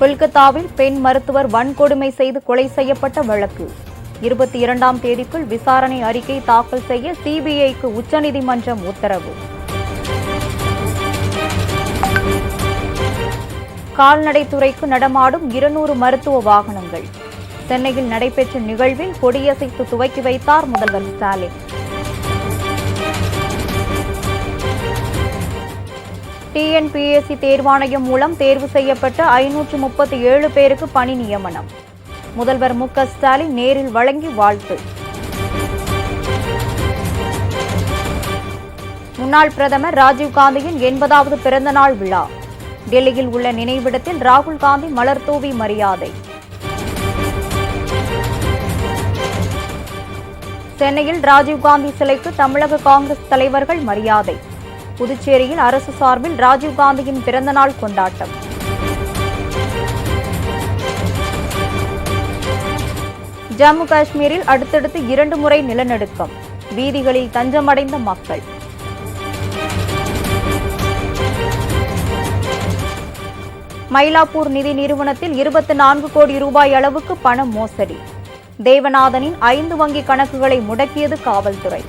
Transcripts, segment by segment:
கொல்கத்தாவில் பெண் மருத்துவர் வன்கொடுமை செய்து கொலை செய்யப்பட்ட வழக்கு. இருபத்தி இரண்டாம் தேதிக்குள் விசாரணை அறிக்கை தாக்கல் செய்ய சிபிஐக்கு உச்சநீதிமன்றம் உத்தரவு. கால்நடைத்துறைக்கு நடமாடும் இருநூறு மருத்துவ வாகனங்கள். சென்னையில் நடைபெற்ற நிகழ்வில் கொடியசைத்து துவக்கி வைத்தார் முதல்வர் ஸ்டாலின். டிஎன்பிஎஸ்சி தேர்வாணையம் மூலம் தேர்வு செய்யப்பட்ட ஐநூற்று முப்பத்தி ஏழு பேருக்கு பணி நியமனம். முதல்வர் மு க ஸ்டாலின் நேரில் வழங்கி வாழ்த்து. முன்னாள் பிரதமர் ராஜீவ்காந்தியின் எண்பதாவது பிறந்தநாள் விழா. டெல்லியில் உள்ள நினைவிடத்தில் ராகுல் காந்தி மலர் தூவி மரியாதை. சென்னையில் ராஜீவ்காந்தி சிலைக்கு தமிழக காங்கிரஸ் தலைவர்கள் மரியாதை. புதுச்சேரியில் அரசு சார்பில் ராஜீவ்காந்தியின் பிறந்தநாள் கொண்டாட்டம். ஜம்மு காஷ்மீரில் அடுத்தடுத்து இரண்டு முறை நிலநடுக்கம். வீதிகளில் தஞ்சமடைந்த மக்கள். மயிலாப்பூர் நிதி நிறுவனத்தில் இருபத்தி நான்கு கோடி ரூபாய் அளவுக்கு பண மோசடி. தேவநாதனின் ஐந்து வங்கி கணக்குகளை முடக்கியது காவல்துறை.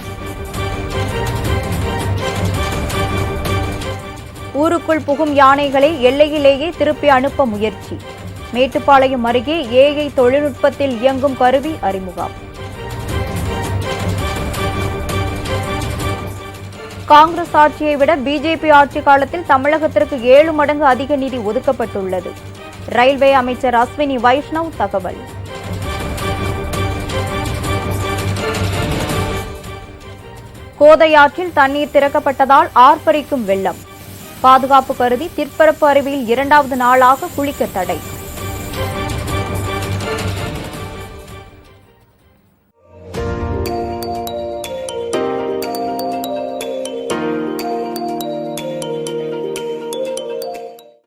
ஊருக்குள் புகும் யானைகளை எல்லையிலேயே திருப்பி அனுப்ப முயற்சி. மேட்டுப்பாளையம் அருகே ஏஐ தொழில்நுட்பத்தில் இயங்கும் கருவி அறிமுகம். காங்கிரஸ் ஆட்சியை விட பிஜேபி ஆட்சி காலத்தில் தமிழகத்திற்கு ஏழு மடங்கு அதிக நிதி ஒதுக்கப்பட்டுள்ளது. ரயில்வே அமைச்சர் அஸ்வினி வைஷ்ணவ் தகவல். கோதையாற்றில் தண்ணீர் திறக்கப்பட்டதால் ஆர்ப்பரிக்கும் வெள்ளம். பாதுகாப்பு கருதி திற்பரப்பு அருவியில் இரண்டாவது நாளாக குளிக்க தடை.